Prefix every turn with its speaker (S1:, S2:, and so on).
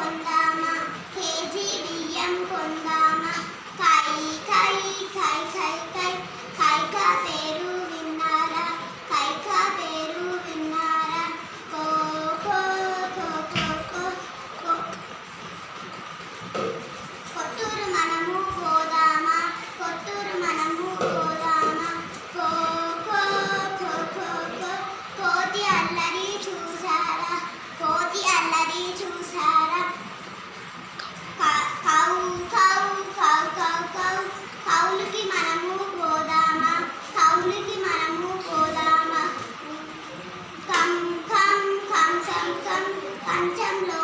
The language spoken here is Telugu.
S1: contar. ప్రపంచంలో